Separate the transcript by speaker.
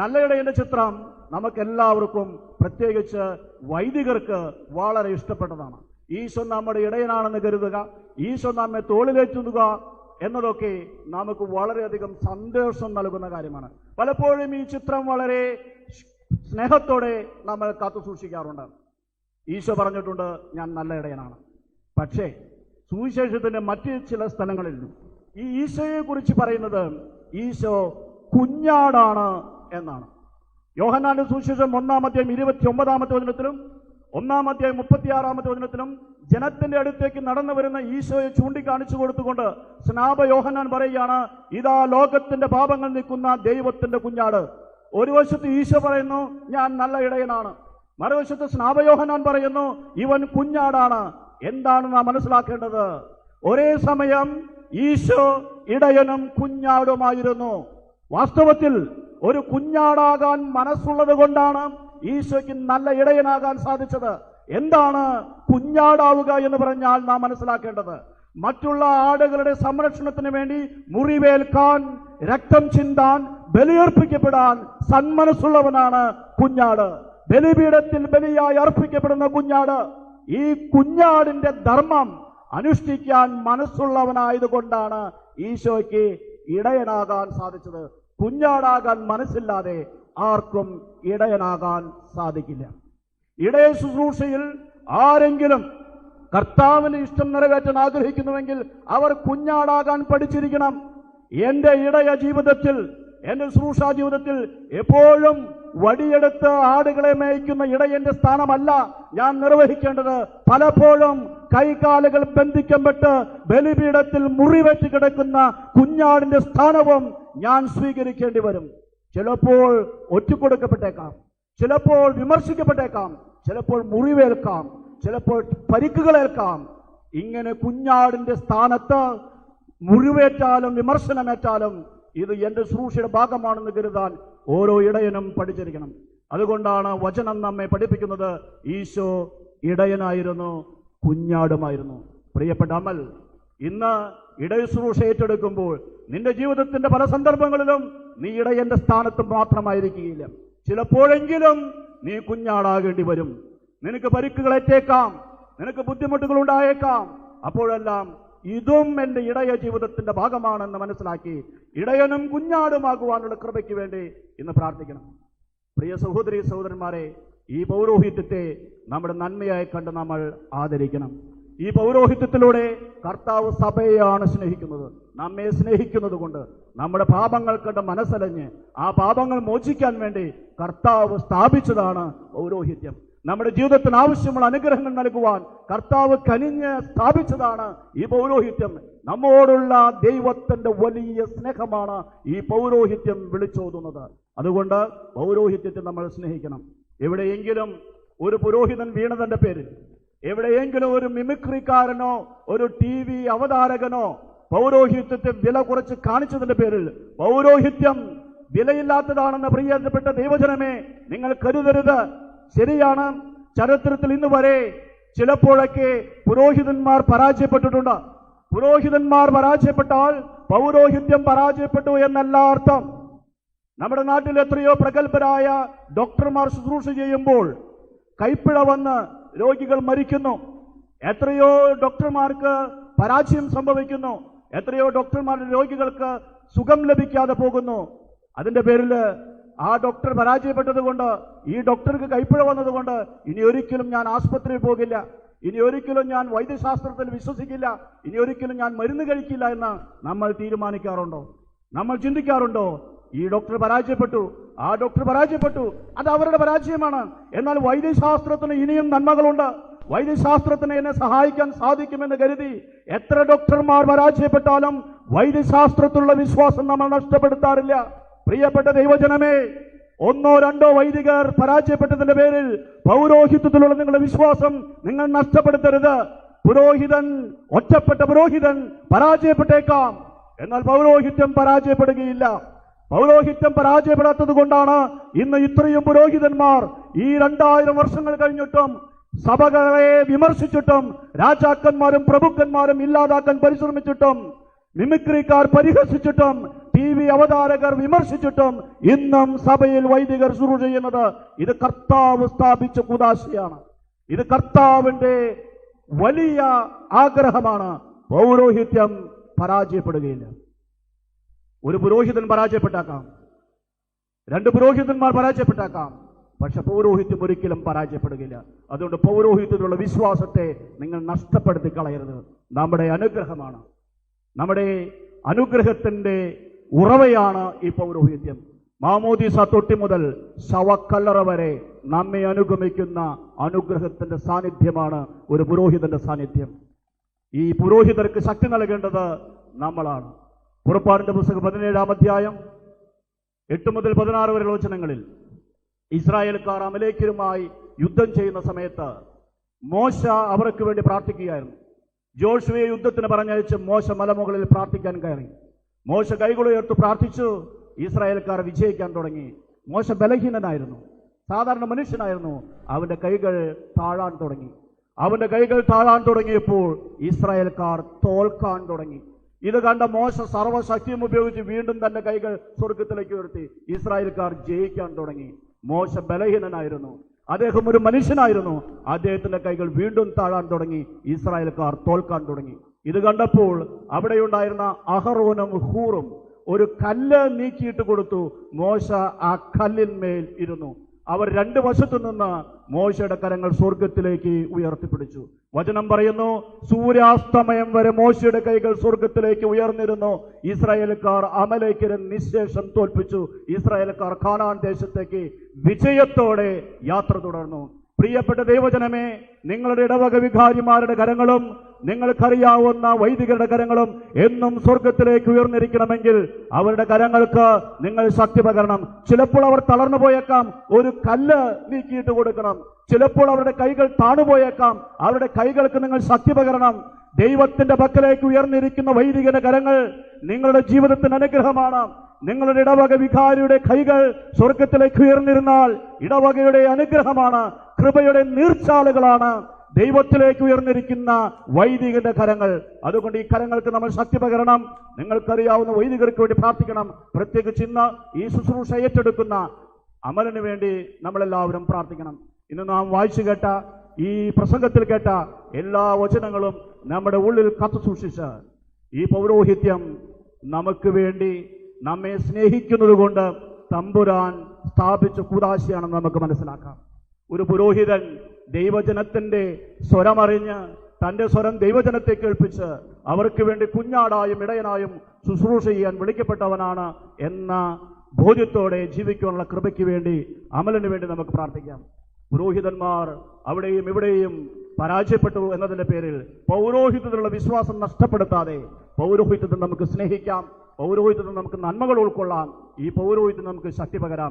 Speaker 1: നല്ല ഇടയന്റെ ചിത്രം നമുക്കെല്ലാവർക്കും പ്രത്യേകിച്ച് വൈദികർക്ക് വളരെ ഇഷ്ടപ്പെട്ടതാണ്. ഈശോ നമ്മുടെ ഇടയനാണെന്ന് കരുതുക ഈശോ നമ്മെ തോളിലേറ്റുക എന്നതൊക്കെ നമുക്ക് വളരെയധികം സന്തോഷം നൽകുന്ന കാര്യമാണ്. പലപ്പോഴും ഈ ചിത്രം വളരെ സ്നേഹത്തോടെ നമ്മൾ കാത്തു സൂക്ഷിക്കാറുണ്ട്. ഈശോ പറഞ്ഞിട്ടുണ്ട് ഞാൻ നല്ല ഇടയനാണ്. പക്ഷേ സുവിശേഷത്തിന്റെ മറ്റ് ചില സ്ഥലങ്ങളിൽ ഈ ഈശോയെ കുറിച്ച് പറയുന്നത് ഈശോ കുഞ്ഞാടാണ് എന്നാണ്. യോഹന്നാന്റെ സുവിശേഷം ഒന്നാമത്തെയും ഇരുപത്തി ഒമ്പതാമത്തെ വചനത്തിലും ഒന്നാമത്തെയും മുപ്പത്തിയാറാമത്തെ വചനത്തിലും ജനത്തിന്റെ അടുത്തേക്ക് നടന്നു വരുന്ന ഈശോയെ ചൂണ്ടിക്കാണിച്ചു കൊടുത്തുകൊണ്ട് സ്നാപ യോഹന്നാൻ പറയുകയാണ് ഇതാ ലോകത്തിന്റെ പാപങ്ങൾ നിൽക്കുന്ന ദൈവത്തിന്റെ കുഞ്ഞാട്. ഒരു വശത്ത് ഈശോ പറയുന്നു ഞാൻ നല്ല ഇടയനാണ്. മറുവശത്ത് സ്നാപയോഹനാൻ പറയുന്നു ഇവൻ കുഞ്ഞാടാണ്. എന്താണ് നാം മനസ്സിലാക്കേണ്ടത്? ഒരേ സമയം ഈശോ ഇടയനും കുഞ്ഞാടുമായിരുന്നു. വാസ്തവത്തിൽ ഒരു കുഞ്ഞാടാകാൻ മനസ്സുള്ളത് കൊണ്ടാണ് ഈശോയ്ക്ക് നല്ല ഇടയനാകാൻ സാധിച്ചത്. എന്താണ് കുഞ്ഞാടാവുക എന്ന് പറഞ്ഞാൽ നാം മനസ്സിലാക്കേണ്ടത്. മറ്റുള്ള ആടുകളുടെ സംരക്ഷണത്തിന് വേണ്ടി മുറിവേൽക്കാൻ രക്തം ചിന്താൻ ബലിയർപ്പിക്കപ്പെടാൻ സന്മനസ്സുള്ളവനാണ് കുഞ്ഞാട്. ബലിപീഠത്തിൽ ബലിയായി അർപ്പിക്കപ്പെടുന്ന കുഞ്ഞാട്. ഈ കുഞ്ഞാടിന്റെ ധർമ്മം അനുഷ്ഠിക്കാൻ മനസ്സുള്ളവനായതുകൊണ്ടാണ് ഈശോയ്ക്ക് ഇടയനാകാൻ സാധിച്ചത്. കുഞ്ഞാടാകാൻ മനസ്സില്ലാതെ ആർക്കും ഇടയനാകാൻ സാധിക്കില്ല. ഇടയ ശുശ്രൂഷയിൽ ആരെങ്കിലും കർത്താവിന് ഇഷ്ടം നിറവേറ്റാൻ ആഗ്രഹിക്കുന്നുവെങ്കിൽ അവർ കുഞ്ഞാടാകാൻ പഠിച്ചിരിക്കണം. എന്റെ ഇടയ ജീവിതത്തിൽ എന്റെ ശുശ്രൂഷാ ജീവിതത്തിൽ എപ്പോഴും വടിയെടുത്ത് ആടുകളെ മേയ്ക്കുന്ന ഇടയന്റെ സ്ഥാനമല്ല ഞാൻ നിർവഹിക്കേണ്ടത്. പലപ്പോഴും കൈകാലുകൾ ബന്ധിക്കപ്പെട്ട് ബലിപീഠത്തിൽ മുറിവേറ്റ് കിടക്കുന്ന കുഞ്ഞാടിന്റെ സ്ഥാനവും ഞാൻ സ്വീകരിക്കേണ്ടി വരും. ചിലപ്പോൾ ഒറ്റുകൊടുക്കപ്പെട്ടേക്കാം ചിലപ്പോൾ വിമർശിക്കപ്പെട്ടേക്കാം. ചിലപ്പോൾ മുറിവേൽക്കാം. ചിലപ്പോൾ പരിക്കുകളേൽക്കാം. ഇങ്ങനെ കുഞ്ഞാടിന്റെ സ്ഥാനത്ത് മുറിവേറ്റാലും വിമർശനമേറ്റാലും ഇത് എന്റെ ശ്രൂഷയുടെ ഭാഗമാണെന്ന് കരുതാൻ ഓരോ ഇടയനും പഠിച്ചിരിക്കണം. അതുകൊണ്ടാണ് വചനം നമ്മെ പഠിപ്പിക്കുന്നത്. ഈശോ ഇടയനായിരുന്നു കുഞ്ഞാടുമായിരുന്നു. പ്രിയപ്പെട്ട അമൽ ഇന്ന് ഇടയ ശുശ്രൂഷ ഏറ്റെടുക്കുമ്പോൾ നിന്റെ ജീവിതത്തിന്റെ പല സന്ദർഭങ്ങളിലും നീ ഇടയന്റെ സ്ഥാനത്ത് മാത്രമായിരിക്കുകയില്ല. ചിലപ്പോഴെങ്കിലും നീ കുഞ്ഞാടാകേണ്ടി വരും. നിനക്ക് പരിക്കുകളേറ്റേക്കാം. നിനക്ക് ബുദ്ധിമുട്ടുകൾ ഉണ്ടായേക്കാം അപ്പോഴെല്ലാം ഇതും എന്റെ ഇടയ ജീവിതത്തിന്റെ ഭാഗമാണെന്ന് മനസ്സിലാക്കി ഇടയനും കുഞ്ഞാടുമാകുവാനുള്ള കൃപയ്ക്ക് വേണ്ടി ഇന്ന് പ്രാർത്ഥിക്കണം. പ്രിയ സഹോദരി സഹോദരന്മാരെ ഈ പൗരോഹിത്യത്തെ നമ്മുടെ നന്മയായി കണ്ട് നമ്മൾ ആദരിക്കണം. ഈ പൗരോഹിത്യത്തിലൂടെ കർത്താവ് സഭയെയാണ് സ്നേഹിക്കുന്നത്. നമ്മെ സ്നേഹിക്കുന്നത് കൊണ്ട് നമ്മുടെ പാപങ്ങൾ കണ്ട് മനസ്സലഞ്ഞ് ആ പാപങ്ങൾ മോചിക്കാൻ വേണ്ടി കർത്താവ് സ്ഥാപിച്ചതാണ് പൗരോഹിത്യം. നമ്മുടെ ജീവിതത്തിന് ആവശ്യമുള്ള അനുഗ്രഹങ്ങൾ നൽകുവാൻ കർത്താവ് കനിഞ്ഞ് സ്ഥാപിച്ചതാണ് ഈ പൗരോഹിത്യം. നമ്മോടുള്ള ദൈവത്തിന്റെ വലിയ സ്നേഹമാണ് ഈ പൗരോഹിത്യം വിളിച്ചോതുന്നത്. അതുകൊണ്ട് പൗരോഹിത്യത്തെ നമ്മൾ സ്നേഹിക്കണം. എവിടെയെങ്കിലും ഒരു പുരോഹിതൻ വീണതന്റെ പേരിൽ എവിടെയെങ്കിലും ഒരു മിമിക്രിക്കാരനോ ഒരു ടി വി അവതാരകനോ പൗരോഹിത്യത്തെ വില കുറച്ച് കാണിച്ചതിന്റെ പേരിൽ പൗരോഹിത്യം വിലയില്ലാത്തതാണെന്ന് പ്രിയപ്പെട്ട ദൈവജനമേ നിങ്ങൾ കരുതരുത്. ശരിയാണ്. ചരിത്രത്തിൽ ഇന്ന് വരെ ചിലപ്പോഴൊക്കെ പുരോഹിതന്മാർ പരാജയപ്പെട്ടിട്ടുണ്ട്. പുരോഹിതന്മാർ പരാജയപ്പെട്ടാൽ പൗരോഹിത്യം പരാജയപ്പെട്ടു എന്നല്ല അർത്ഥം. നമ്മുടെ നാട്ടിൽ എത്രയോ പ്രഗത്ഭരായ ഡോക്ടർമാർ ശുശ്രൂഷ ചെയ്യുമ്പോൾ കൈപ്പിഴ വന്ന് രോഗികൾ മരിക്കുന്നു. എത്രയോ ഡോക്ടർമാർക്ക് പരാജയം സംഭവിക്കുന്നു. എത്രയോ ഡോക്ടർമാരുടെ രോഗികൾക്ക് സുഖം ലഭിക്കാതെ പോകുന്നു. അതിന്റെ പേരിൽ ആ ഡോക്ടർ പരാജയപ്പെട്ടതുകൊണ്ട് ഈ ഡോക്ടർക്ക് കൈപ്പിഴ വന്നതുകൊണ്ട് ഇനി ഒരിക്കലും ഞാൻ ആസ്പത്രിയിൽ പോകില്ല. ഇനി ഒരിക്കലും ഞാൻ വൈദ്യശാസ്ത്രത്തിൽ വിശ്വസിക്കില്ല. ഇനി ഒരിക്കലും ഞാൻ മരുന്ന് കഴിക്കില്ല എന്ന് നമ്മൾ തീരുമാനിക്കാറുണ്ടോ? നമ്മൾ ചിന്തിക്കാറുണ്ടോ? ഈ ഡോക്ടർ പരാജയപ്പെട്ടു. ആ ഡോക്ടർ പരാജയപ്പെട്ടു. അത് അവരുടെ പരാജയമാണ്. എന്നാൽ വൈദ്യശാസ്ത്രത്തിന് ഇനിയും നന്മകളുണ്ട്. വൈദ്യശാസ്ത്രത്തിന് എന്നെ സഹായിക്കാൻ സാധിക്കുമെന്ന് കരുതി എത്ര ഡോക്ടർമാർ പരാജയപ്പെട്ടാലും വൈദ്യശാസ്ത്രത്തിലുള്ള വിശ്വാസം നമ്മൾ നഷ്ടപ്പെടുത്താറില്ല. പ്രിയപ്പെട്ട ദൈവജനമേ ഒന്നോ രണ്ടോ വൈദികർ പരാജയപ്പെട്ടതിന്റെ പേരിൽ പൗരോഹിത്യത്തിലുള്ള നിങ്ങളുടെ വിശ്വാസം നിങ്ങൾ നഷ്ടപ്പെടുത്തരുത്. പുരോഹിതൻ ഒറ്റപ്പെട്ട പുരോഹിതൻ പരാജയപ്പെട്ടേക്കാം. എന്നാൽ പൗരോഹിത്യം പരാജയപ്പെടുകയില്ല. പൗരോഹിത്യം പരാജയപ്പെടാത്തത് കൊണ്ടാണ് ഇന്ന് ഇത്രയും പുരോഹിതന്മാർ ഈ രണ്ടായിരം വർഷങ്ങൾ കഴിഞ്ഞിട്ടും സഭകളെ വിമർശിച്ചിട്ടും രാജാക്കന്മാരും പ്രഭുക്കന്മാരും ഇല്ലാതാക്കാൻ പരിശ്രമിച്ചിട്ടും മിമിക്രിക്കാർ പരിഹസിച്ചിട്ടും ടി വി അവതാരകർ വിമർശിച്ചിട്ടും ഇന്നും സഭയിൽ വൈദികർ ശുറു ചെയ്യുന്നത് ഇത് കർത്താവ് സ്ഥാപിച്ച കുദാശയാണ്. ഇത് കർത്താവിന്റെ വലിയ ആഗ്രഹമാണ് പൗരോഹിത്യം പരാജയപ്പെടുകയില്ല. ഒരു പുരോഹിതൻ പരാജയപ്പെട്ടേക്കാം. രണ്ട് പുരോഹിതന്മാർ പരാജയപ്പെട്ടേക്കാം. പക്ഷെ പൗരോഹിത്യം ഒരിക്കലും പരാജയപ്പെടുകയില്ല. അതുകൊണ്ട് പൗരോഹിത്യത്തിലുള്ള വിശ്വാസത്തെ നിങ്ങൾ നഷ്ടപ്പെടുത്തി കളയരുത്. നമ്മുടെ അനുഗ്രഹമാണ്. നമ്മുടെ അനുഗ്രഹത്തിന്റെ ഉറവയാണ് ഈ പൗരോഹിത്യം. മാമോദീസ തൊട്ടി മുതൽ ശവക്കല്ലറ വരെ നമ്മെ അനുഗമിക്കുന്ന അനുഗ്രഹത്തിന്റെ സാന്നിധ്യമാണ് ഒരു പുരോഹിതന്റെ സാന്നിധ്യം. ഈ പുരോഹിതർക്ക് ശക്തി നൽകേണ്ടത് നമ്മളാണ്. പുറപ്പാടിന്റെ പുസ്തകം പതിനേഴാം അധ്യായം എട്ട് മുതൽ പതിനാറ് വരെയുള്ള വചനങ്ങളിൽ ഇസ്രായേൽക്കാർ അമലേക്കരുമായി യുദ്ധം ചെയ്യുന്ന സമയത്ത് മോശ അവർക്ക് വേണ്ടി പ്രാർത്ഥിക്കുകയായിരുന്നു. ജോഷുവെ യുദ്ധത്തിന് പറഞ്ഞയച്ച് മോശ മലമുകളിൽ പ്രാർത്ഥിക്കാൻ കയറി. മോശ കൈകളുയർത്ത് പ്രാർത്ഥിച്ചു. ഇസ്രായേൽക്കാർ വിജയിക്കാൻ തുടങ്ങി. മോശ ബലഹീനനായിരുന്നു. സാധാരണ മനുഷ്യനായിരുന്നു. അവന്റെ കൈകൾ താഴാൻ തുടങ്ങി. അവന്റെ കൈകൾ താഴാൻ തുടങ്ങിയപ്പോൾ ഇസ്രായേൽക്കാർ തോൽക്കാൻ തുടങ്ങി. ഇത് കണ്ട മോശ സർവശക്തിയും ഉപയോഗിച്ച് വീണ്ടും തന്റെ കൈകൾ സ്വർഗത്തിലേക്ക് ഉയർത്തി. ഇസ്രായേൽക്കാർ ജയിക്കാൻ തുടങ്ങി. മോശ ബലഹീനനായിരുന്നു. അദ്ദേഹം ഒരു മനുഷ്യനായിരുന്നു. അദ്ദേഹത്തിന്റെ കൈകൾ വീണ്ടും താഴാൻ തുടങ്ങി. ഇസ്രായേൽക്കാർ തോൽക്കാൻ തുടങ്ങി. ഇത് കണ്ടപ്പോൾ അവിടെയുണ്ടായിരുന്ന അഹറോനും ഹൂറും ഒരു കല്ല് നീക്കിയിട്ട് കൊടുത്തു. മോശ ആ കല്ലിന്മേൽ ഇരുന്നു. അവർ രണ്ട് വശത്തു നിന്ന് മോശയുടെ കരങ്ങൾ സ്വർഗത്തിലേക്ക് ഉയർത്തിപ്പിടിച്ചു. വചനം പറയുന്നു സൂര്യാസ്തമയം വരെ മോശയുടെ കൈകൾ സ്വർഗത്തിലേക്ക് ഉയർന്നിരുന്നു. ഇസ്രായേൽക്കാർ അമലേക്കരെ നിശേഷം തോൽപ്പിച്ചു. ഇസ്രായേൽക്കാർ കാണാൻ ദേശത്തേക്ക് വിജയത്തോടെ യാത്ര തുടർന്നു. പ്രിയപ്പെട്ട ദൈവജനമേ നിങ്ങളുടെ ഇടവക വികാരിമാരുടെ കരങ്ങളും നിങ്ങൾക്കറിയാവുന്ന വൈദികരുടെ കരങ്ങളും എന്നും സ്വർഗത്തിലേക്ക് ഉയർന്നിരിക്കണമെങ്കിൽ അവരുടെ കരങ്ങൾക്ക് നിങ്ങൾ ശക്തി പകരണം. ചിലപ്പോൾ അവർ തളർന്നു പോയേക്കാം. ഒരു കല്ല് നീക്കിയിട്ട് കൊടുക്കണം. ചിലപ്പോൾ അവരുടെ കൈകൾ താണുപോയേക്കാം അവരുടെ കൈകൾക്ക് നിങ്ങൾ ശക്തി പകരണം. ദൈവത്തിന്റെ പക്കലേക്ക് ഉയർന്നിരിക്കുന്ന വൈദികന്റെ കരങ്ങൾ നിങ്ങളുടെ ജീവിതത്തിന് അനുഗ്രഹമാണ്. നിങ്ങളുടെ ഇടവക വികാരിയുടെ കൈകൾ സ്വർഗത്തിലേക്ക് ഉയർന്നിരുന്നാൽ ഇടവകയുടെ അനുഗ്രഹമാണ്. കൃപയുടെ നീർച്ചാലുകളാണ്. ദൈവത്തിലേക്ക് ഉയർന്നിരിക്കുന്ന വൈദികന്റെ കരങ്ങൾ. അതുകൊണ്ട് ഈ കരങ്ങൾക്ക് നമ്മൾ ശക്തി പകരണം. നിങ്ങൾക്കറിയാവുന്ന വൈദികർക്ക് വേണ്ടി പ്രാർത്ഥിക്കണം. പ്രത്യേകിച്ച് ഇന്ന് ഈ ശുശ്രൂഷ ഏറ്റെടുക്കുന്ന അമലിന് വേണ്ടി നമ്മളെല്ലാവരും പ്രാർത്ഥിക്കണം. ഇന്ന് നാം വായിച്ചു കേട്ട ഈ പ്രസംഗത്തിൽ കേട്ട എല്ലാ വചനങ്ങളും നമ്മുടെ ഉള്ളിൽ കത്തു സൂക്ഷിച്ച് ഈ പൗരോഹിത്യം നമുക്ക് വേണ്ടി നമ്മെ സ്നേഹിക്കുന്നത് കൊണ്ട് തമ്പുരാൻ സ്ഥാപിച്ച കൂതാശയാണെന്ന് നമുക്ക് മനസ്സിലാക്കാം. ഒരു പുരോഹിതൻ ദൈവജനത്തിന്റെ സ്വരമറിഞ്ഞ് തന്റെ സ്വരം ദൈവജനത്തെ കേൾപ്പിച്ച് അവർക്ക് വേണ്ടി കുഞ്ഞാടായും ഇടയനായും ശുശ്രൂഷ ചെയ്യാൻ വിളിക്കപ്പെട്ടവനാണ് എന്ന ബോധ്യത്തോടെ ജീവിക്കാനുള്ള കൃപയ്ക്ക് വേണ്ടി അമലിന് വേണ്ടി നമുക്ക് പ്രാർത്ഥിക്കാം. പുരോഹിതന്മാർ അവിടെയും ഇവിടെയും പരാജയപ്പെട്ടു എന്നതിന്റെ പേരിൽ പൗരോഹിത്യത്തിലുള്ള വിശ്വാസം നഷ്ടപ്പെടുത്താതെ പൗരോഹിത്യത്തെ നമുക്ക് സ്നേഹിക്കാം. പൗരോഹിത്യത്തിൽ നമുക്ക് നന്മകൾ ഉൾക്കൊള്ളാം. ഈ പൗരോഹിത്വം നമുക്ക് ശക്തി പകരാം.